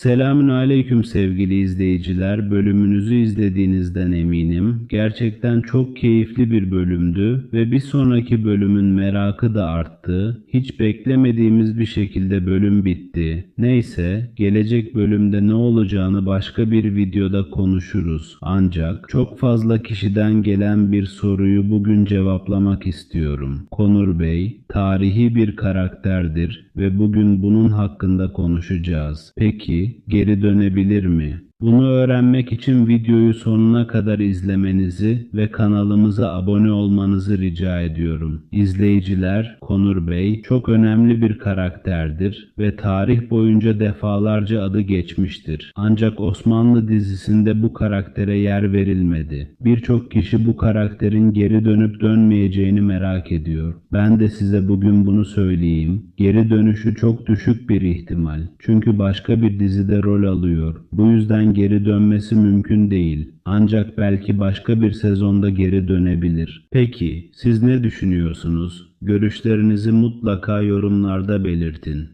Selamün aleyküm sevgili izleyiciler. Bölümünüzü izlediğinizden eminim. Gerçekten çok keyifli bir bölümdü ve bir sonraki bölümün merakı da arttı. Hiç beklemediğimiz bir şekilde bölüm bitti. Neyse, gelecek bölümde ne olacağını başka bir videoda konuşuruz. Ancak çok fazla kişiden gelen bir soruyu bugün cevaplamak istiyorum. Konur Bey, tarihi bir karakterdir ve bugün bunun hakkında konuşacağız. Peki geri dönebilir mi? Bunu öğrenmek için videoyu sonuna kadar izlemenizi ve kanalımıza abone olmanızı rica ediyorum. İzleyiciler, Konur Bey çok önemli bir karakterdir ve tarih boyunca defalarca adı geçmiştir. Ancak Osmanlı dizisinde bu karaktere yer verilmedi. Birçok kişi bu karakterin geri dönüp dönmeyeceğini merak ediyor. Ben de size bugün bunu söyleyeyim. Geri dönüşü çok düşük bir ihtimal. Çünkü başka bir dizide rol alıyor. Bu yüzden geri dönmesi mümkün değil. Ancak belki başka bir sezonda geri dönebilir. Peki siz ne düşünüyorsunuz? Görüşlerinizi mutlaka yorumlarda belirtin.